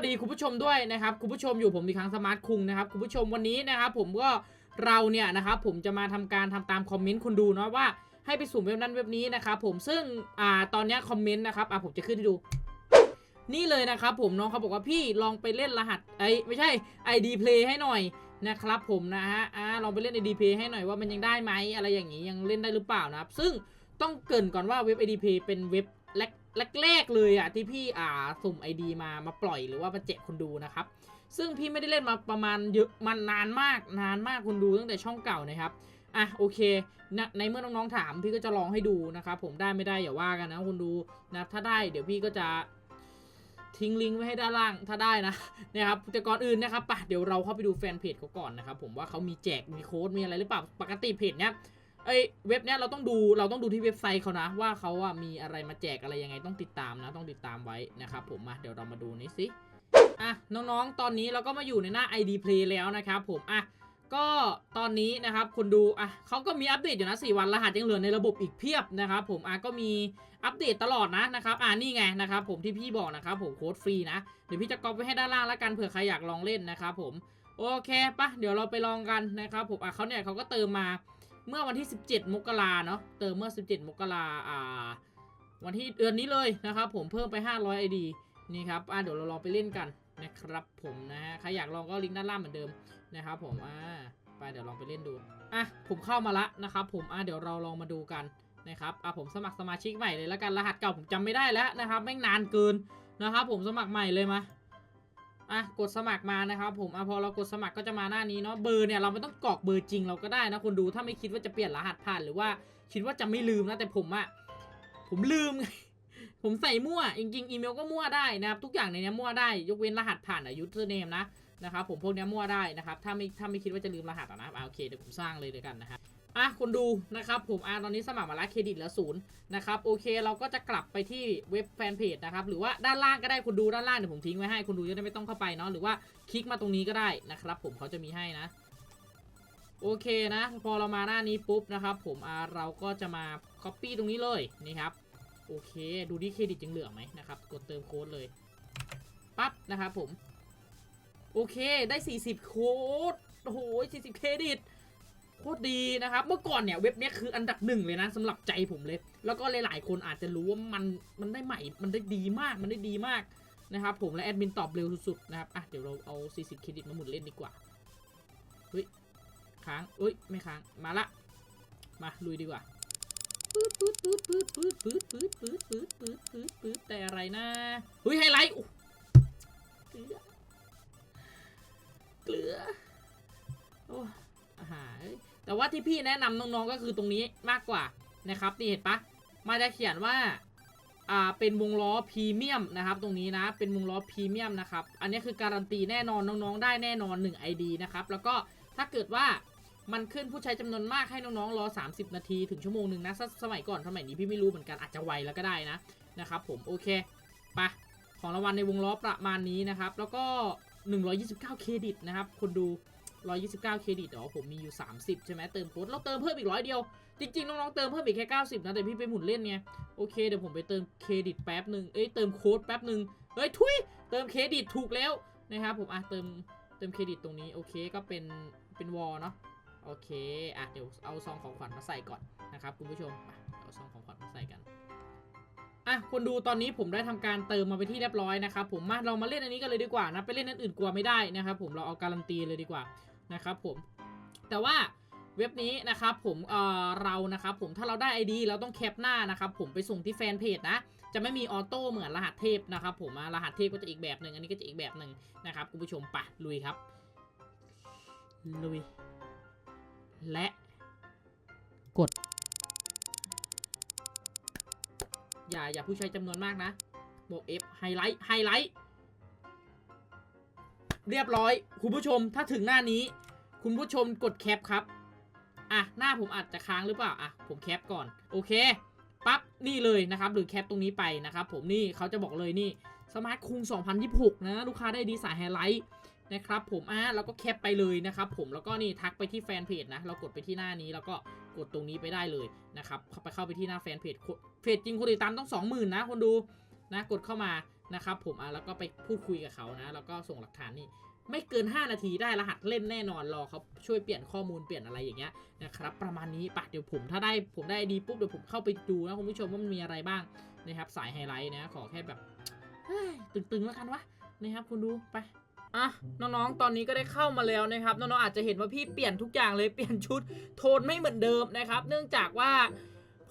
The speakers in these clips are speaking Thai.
วัสดีคุณผู้ชมด้วยนะครับคุณผู้ชมอยู่ผมอีกครั้งสมาร์ทคุงนะครับคุณผู้ชมวันนี้นะครับผมก็เราเนี่ยนะครับผมจะมาทำการทำตามคอมเมนต์คนดูเนาะว่าให้ไปสุ่มเว็บนั้นเว็บนี้นะครับผมซึ่งอ่าตอนนี้คอมเมนต์นะครับอะผมจะขึ้นให้ดู นี่เลยนะครับผมน้องเขาบอกว่าพี่ลองไปเล่นรหัสไอไม่ใช่ ID Play ให้หน่อยนะครับผมนะฮะอ่าลองไปเล่น ID Play ให้หน่อยว่ามันยังได้ไหมอะไรอย่างนี้ยังเล่นได้หรือเปล่านะครับซึ่งต้องเกินก่อนว่าเว็บ ID Play เป็นเว็บ แรกๆเลยอะที่พี่อ่าสุ่ม ID มามาปล่อยหรือว่ามาแจกคนดูนะครับ ซึ่งพี่ไม่ได้เล่นมาประมาณเยอะมันนานมากนานมากคนดูตั้งแต่ช่องเก่านะครับอะโอเคนะในเมื่อน้องๆถามพี่ก็จะลองให้ดูนะครับผมได้ไม่ได้อย่าว่ากันนะคนดูนะถ้าได้เดี๋ยวพี่ก็จะทิ้งลิงก์ไว้ให้ด้านล่างถ้าได้นะนะครับแต่ก่อนอื่นนะครับปะเดี๋ยวเราเข้าไปดูแฟนเพจเขาก่อนนะครับผมว่าเขามีแจกมีโค้ดมีอะไรหรือเปล่าปกติเพจเนี้ย เอ้ยเว็บเนี้ยเราต้องดูเราต้องดูที่เว็บไซต์เขานะ ว่าเขาอะมีอะไรมาแจกอะไรยังไงต้องติดตามนะ ต้องติดตามไว้นะครับผมมาเดี๋ยวเรามาดูนี่สิอะน้องๆ ตอนนี้เราก็มาอยู่ในหน้า ID Play แล้วนะครับผมอะก็ตอนนี้นะครับคุณดูอะเขาก็มีอัปเดตอยู่นะ4วันรหัสยังเหลือในระบบอีกเพียบนะครับผมอะก็มีอัปเดตตลอดนะนะครับอ่านี่ไงนะครับผมที่พี่บอกนะครับผมโค้ดฟรีนะเดี๋ยวพี่จะก๊อปไว้ให้ด้านล่างแล้วกันเผื่อใครอยากลองเล่นนะครับผมโอเคปะเดี๋ยวเราไปลองกันนะครับผมอะเขาเนี่ยเขาก็เติมมา เมื่อวันที่ 17 มกราเนาะเติมเมื่อ 17 มกราอ่า วันที่เดือนนี้เลยนะครับ ผมเพิ่มไป 500 ID นี่ครับอะเดี๋ยวเราลองไปเล่นกันนะครับ ผมนะฮะใครอยากลองก็ลิงก์ด้านล่างเหมือนเดิมนะครับ ผมอ่าไปเดี๋ยวลองไปเล่นดูอะผมเข้ามาละนะครับ ผมอะเดี๋ยวเราลองมาดูกันนะครับอะผมสมัครสมาชิกใหม่เลยแล้วกันรหัสเก่าผมจำไม่ได้แล้วนะครับแม่งนานเกินนะครับ ผมสมัครใหม่เลยมา อะกดสมัครมานะครับผมอะพอเรากดสมัครก็จะมาหน้านี้เนาะเบอร์เนี่ยเราไม่ต้องกรอกเบอร์จริงเราก็ได้นะคนดูถ้าไม่คิดว่าจะเปลี่ยนรหัสผ่านหรือว่าคิดว่าจะไม่ลืมนะแต่ผมอะผมลืม ผมใส่มั่วจริงๆอีเมลก็มั่วได้นะครับทุกอย่างในนี้มั่วได้ยกเว้นรหัสผ่านอะยูเซอร์เนมนะนะครับผมพวกนี้มั่วได้นะครับถ้าไม่ถ้าไม่คิดว่าจะลืมรหัสอะนะอะโอเคเดี๋ยวผมสร้างเลยเดี๋ยวกันนะฮะ อะคนดูนะครับผมอะตอนนี้สมัครมาแล้วเครดิตเหลือศูนย์นะครับโอเคเราก็จะกลับไปที่เว็บแฟนเพจนะครับหรือว่าด้านล่างก็ได้คุณดูด้านล่างเดี๋ยวผมทิ้งไว้ให้คุณดูจะได้ไม่ต้องเข้าไปเนาะหรือว่าคลิกมาตรงนี้ก็ได้นะครับผมเขาจะมีให้นะ โอเคนะ พอเรามาหน้านี้ปุ๊บนะครับผมอะเราก็จะมา Copy ตรงนี้เลยนี่ครับโอเค ดูที่เครดิตยังเหลือไหมนะครับกดเติมโค้ดเลยปั๊บนะครับผมโอเคได้ 40 โค้ดโอ้โห40 เครดิต โคตรดีนะครับ เมื่อก่อนเนี่ยเว็บนี้คืออันดับหนึ่งเลยนะสำหรับใจผมเลย แล้วก็หลายๆ คนอาจจะรู้ว่ามันมันได้ใหม่ มันได้ดีมาก มันได้ดีมากนะครับผมและแอดมินตอบเร็วสุดๆนะครับ อะเดี๋ยวเราเอา 40 เครดิตมาหมุนเล่นดีกว่า เฮ้ย ค้างเอ้ย ไม่ค้าง มาละ มาลุยดีกว่าปื๊ดปื๊ดปื๊ดปื๊ดปื๊ดปื๊ดปื๊ดปื๊ดปื๊ดปื๊ดปื๊ดปื๊ดแต่อะไรนะ เฮ้ยไฮไลท์เกลือ เกลือ โอ้อาหาร แต่ว่าที่พี่แนะนำน้องๆก็คือตรงนี้มากกว่านะครับนี่เห็นปะมาจะเขียนว่าอ่าเป็นวงล้อพรีเมียมนะครับ ตรงนี้นะเป็นวงล้อพรีเมียมนะครับ อันนี้คือการันตีแน่นอนน้องๆ ได้แน่นอน 1 ID นะครับแล้วก็ถ้าเกิดว่ามันขึ้นผู้ใช้จำนวนมากให้น้องๆรอ 30 นาทีถึงชั่วโมงหนึ่งนะสสมัยก่อนสมัยนี้พี่ไม่รู้เหมือนกันอาจจะไวแล้วก็ได้นะนะครับผมโอเคไปของรางวัลในวงล้อประมาณนี้นะครับ แล้วก็ 129 เครดิตนะครับคนดู 129 เครดิตอ๋อผมมีอยู่ 30 ใช่ไหมเติมโค้ดเราเติมเพิ่มอีกร้อยเดียว จริงๆ น้องๆ เติมเพิ่มอีกแค่ 90 นะ แต่พี่ไปหมุนเล่นไง โอเค เดี๋ยวผมไปเติมเครดิตแป๊บหนึ่งเอ้ย เติมโค้ดแป๊บหนึ่งเฮ้ย ทุย เติมเครดิตถูกแล้วนะครับผม อะ เติม เติมเครดิตตรงนี้ โอเค ก็เป็น เป็นวอลเนาะ โอเค อะ เดี๋ยวเอาซองของขวัญมาใส่ก่อนนะครับคุณผู้ชมอะเอาซองของขวัญมาใส่กันอะคนดูตอนนี้ผมได้ทำการเติมมาไปนที่เรียบร้อยนะครับผมมาเรามาเล่นอันนี้กันเลยดีกว่านะไปเล่นอันอื่นกลัวไม่ได้นะครับผมเราเอาการันตีเลยดีกว่า นะครับผม แต่ว่าเว็บนี้นะครับผมเอ่อเรานะครับผมถ้าเราได้ ID เราต้องแคปหน้านะครับผมไปส่งที่แฟนเพจนะ จะไม่มีออโต้เหมือนรหัสเทพนะครับผมรหัสเทพก็จะอีกแบบหนึ่งอันนี้ก็จะอีกแบบหนึ่งนะครับคุณผู้ชมปะลุยครับ ลุย และกด อย่าอย่าผู้ใช้จำนวนมากนะบวก F ไฮไลท์ไฮไลท์ เรียบร้อย คุณผู้ชมถ้าถึงหน้านี้ คุณผู้ชมกดแคปครับ อะ หน้าผมอาจจะค้างหรือเปล่า อะ ผมแคปก่อน โอเค ปั๊บ นี่เลยนะครับ หรือแคปตรงนี้ไปนะครับ ผมนี่เขาจะบอกเลยนี่สมาร์ทคุง2026 นะ ลูกค้าได้ดีสายไฮไลท์นะครับผมอะแล้วก็แคปไปเลยนะครับผมแล้วก็นี่ทักไปที่แฟนเพจนะ เรากดไปที่หน้านี้แล้วก็กดตรงนี้ไปได้เลยนะครับเข้าไปเข้าไปที่หน้าแฟนเพจเพจจริงคนติดตามต้อง 20,000 นะคนดูนะกดเข้ามา นะครับผมอะแล้วก็ไปพูดคุยกับเขานะ แล้วก็ส่งหลักฐานนี่ไม่เกิน 5 นาทีได้รหัสเล่นแน่นอนรอเขาช่วยเปลี่ยนข้อมูลเปลี่ยนอะไรอย่างเงี้ยนะครับประมาณนี้ปะเดี๋ยวผมถ้าได้ผมได้ดีปุ๊บเดี๋ยวผมเข้าไปดูนะคุณผู้ชมว่ามันมีอะไรบ้างนะครับสายไฮไลท์นะขอแค่แบบตึงๆแล้วกันวะนะครับคุณดูไปอะน้องๆ ตอนนี้ก็ได้เข้ามาแล้วนะครับน้องๆอาจจะเห็นว่าพี่เปลี่ยนทุกอย่างเลยเปลี่ยนชุดโทนไม่เหมือนเดิมนะครับ เนื่องจากว่า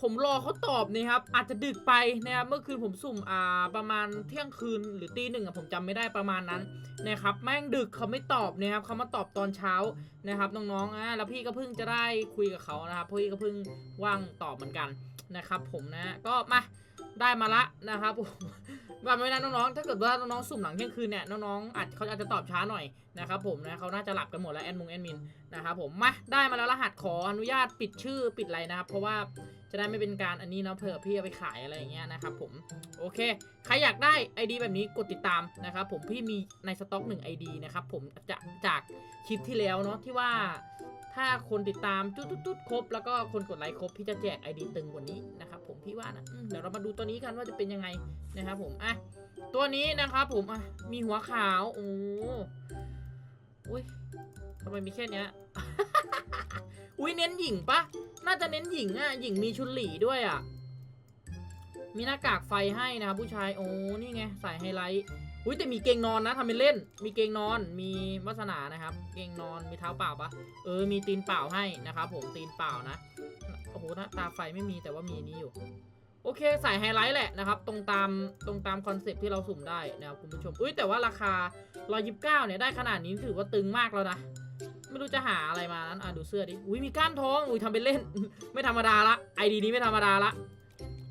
ผมรอเขาตอบนะครับ อาจจะดึกไปนะครับเมื่อคืนผมสุ่มอ่าประมาณเที่ยงคืนหรือตีหนึ่งอะผมจำไม่ได้ประมาณนั้นนะครับแม่งดึกเขาไม่ตอบนะครับเขามาตอบตอนเช้านะครับน้องๆอะแล้วพี่ก็เพิ่งจะได้คุยกับเขานะครับพี่ก็เพิ่งว่างตอบเหมือนกันนะครับผมนะก็มาได้มาละนะครับผมว่าไม่นะน้องๆ ถ้าเกิดว่าน้องๆ สุ่มหลังเที่ยงคืนเนี่ยน้องๆ อาจเขาอาจจะตอบช้าหน่อยนะครับผมนะเขาน่าจะหลับกันหมดแล้วแอดมงแอดมินนะครับผมมาได้มาแล้วรหัสขออนุญาตปิดชื่อปิดอะไรนะครับ เพราะว่า จะได้ไม่เป็นการอันนี้เนาะเผื่อพี่เอาไปขายอะไรอย่างเงี้ยนะครับผมโอเค ใครอยากได้ ID แบบนี้กดติดตามนะครับผมพี่มีในสต็อก 1 ID นะครับผมจะจากคลิปที่แล้วเนาะที่ว่าถ้าคนติดตามจุดๆๆครบ แล้วก็คนกดไลค์ครบ พี่จะแจก ID ตึงกว่านี้นะครับผมพี่ว่านะอืมเดี๋ยวเรามาดูตัวนี้กันว่าจะเป็นยังไงนะครับผมอะตัวนี้นะครับผมอะมีหัวขาวโอ้อุ้ยทำไมมีแค่เนี้ย อุ้ยเน้นหญิงปะน่าจะเน้นหญิงอะหญิงมีชุดหลีด้วยอะ มีหน้ากากไฟให้นะครับผู้ชายโอ้นี่ไงใส่ไฮไลท์อุ้ยแต่มีเกงนอนนะทำเป็นเล่น มีเกงนอนมีวาสนานะครับ เกงนอนมีเท้าเปล่าปะเออมีตีนเปล่าให้นะครับ ผมตีนเปล่านะโอ้โหหน้าตาไฟไม่มีแต่ว่ามีนี้อยู่ โอเคใส่ไฮไลท์แหละนะครับ ตรงตามตรงตามคอนเซ็ปที่เราสุ่มได้นะครับคุณผู้ชมอุ้ยแต่ว่าราคา129เนี่ยได้ขนาดนี้ถือว่าตึงมากแล้วนะ ไม่รู้จะหาอะไรมานั้นอะดูเสื้อดิ อุ้ยมีก้ามทอง อุ้ยทำเป็นเล่น ไม่ธรรมดาละ ไอดีนี้ไม่ธรรมดาละ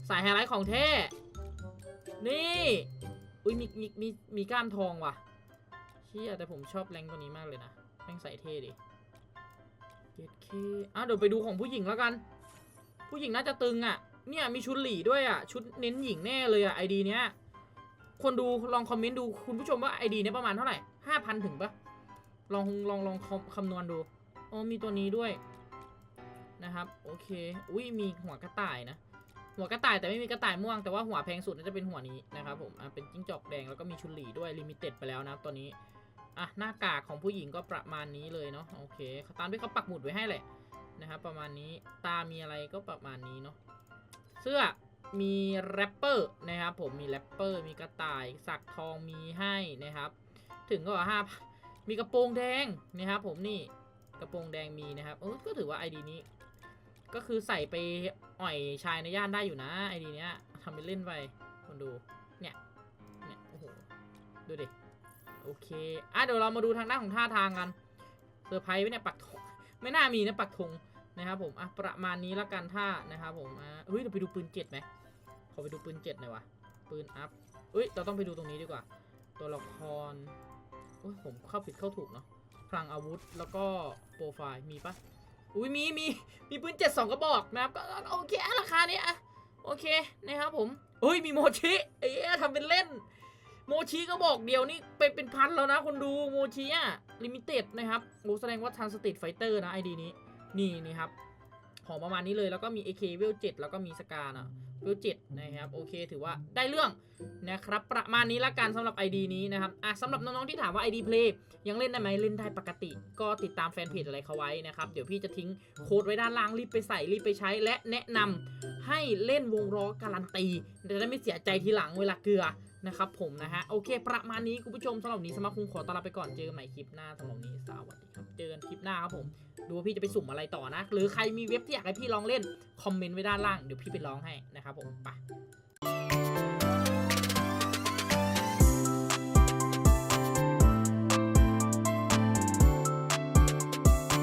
สายไฮไลท์ของแท้ นี่ อุ้ยมีมีมีมีก้ามทองว่ะเชี่ยแต่ผมชอบแรงตัวนี้มากเลยนะ แม่งใส่เท่ดิเจ็ดเคอะเดี๋ยวไปดูของผู้หญิงแล้วกัน ผู้หญิงน่าจะตึงอะ เนี่ยมีชุดหลีด้วยอะ ชุดเน้นหญิงแน่เลยอะไอดีเนี้ย คนดูลองคอมเมนต์ดูคุณผู้ชมว่าไอดีเนี้ยประมาณเท่าไหร่ห้าพันถึงปะ ลองลองลองคำคำนวณดูอ๋อมีตัวนี้ด้วยนะครับ โอเค อุ้ยมีหัวกระต่ายนะ หัวกระต่ายแต่ไม่มีกระต่ายม่วงแต่ว่าหัวแพงสุดน่าจะเป็นหัวนี้นะครับผมอะเป็นจิ้งจอกแดงแล้วก็มีชุนหลีด้วยลิมิเต็ดไปแล้วนะตัวนี้อะหน้ากากของผู้หญิงก็ประมาณนี้เลยเนาะโอเคตามที่เขาปักหมุดไว้ให้แหละนะครับประมาณนี้ตามีอะไรก็ประมาณนี้เนาะเสื้อมีแรปเปอร์นะครับผมมีแรปเปอร์มีกระต่ายสักทองมีให้นะครับ ถึงก็ห้า มีกระโปรงแดงนะครับผมนี่กระโปรงแดงมีนะครับเออก็ถือว่าไอดีนี้ ก็คือใส่ไปอ่อยชายในย่านได้อยู่นะไอดีเนี้ยทำเป็นเล่นไปคนดูเนี่ยเนี่ยโอ้โหดูดิโอเคอะเดี๋ยวเรามาดูทางด้านของท่าทางกันเซอร์ไพรส์ไเนี่ยปักธงไม่น่ามีนะปักธงนะครับผมอะประมาณนี้ล้วกันท่านะครับผมอะเฮ้ยเดี๋ยวไปดูปืนเจ็ดไหมขอไปดูปืนเจ็ดหน่อยวะปืนอัพเอ้ยเราต้องไปดูตรงนี้ดีกว่า ตัวละคร โอ้ยผมเข้าผิดเข้าถูกเนาะพลังอาวุธแล้วก็โปรไฟล์มีปะอุ้ยมีมีมีปืนเจ็ดสองกระบอกนะครับก็โอเคราคาเนี้ยอะโอเคนะครับผมเฮ้ยมีโมชิเอ๊ะทำเป็นเล่น โมชิก็บอกเดียวนี่เป็นเป็นพันแล้วนะคนดูโมชิอะลิมิเต็ดนะครับโอ้แสดงว่าทันสติดไฟเตอร์นะไอดีนี้นี่นี่ครับของประมาณนี้เลยแล้วก็มี AK เวล7แล้วก็มีสกานะ เวล7นะครับโอเคถือว่าได้เรื่องนะครับประมาณนี้ละกันสำหรับ ID นี้นะครับอะสำหรับน้องๆที่ถามว่า ID Play ยังเล่นได้ไหมเล่นได้ปกติ ก็ติดตามแฟนเพจอะไรเขาไว้นะครับเดี๋ยวพี่จะทิ้งโค้ดไว้ด้านล่างรีบไปใส่รีบไปใช้ และแนะนำให้เล่นวงล้อการันตีจะได้ไม่เสียใจทีหลังเวลาเกลือ นะครับผมนะฮะ โอเค ประมาณนี้คุณผู้ชมสำหรับนี้สมาคมขอต้อนรับไปก่อนเจอกันใหม่คลิปหน้าสำหรับนนี้สวัสดีครับ เจอกันคลิปหน้าครับผม ดูว่าพี่จะไปสุ่มอะไรต่อนะ หรือใครมีเว็บที่อยากให้พี่ลองเล่น คอมเมนต์ไว้ด้านล่างเดี๋ยวพี่ไปลองให้นะครับผมไป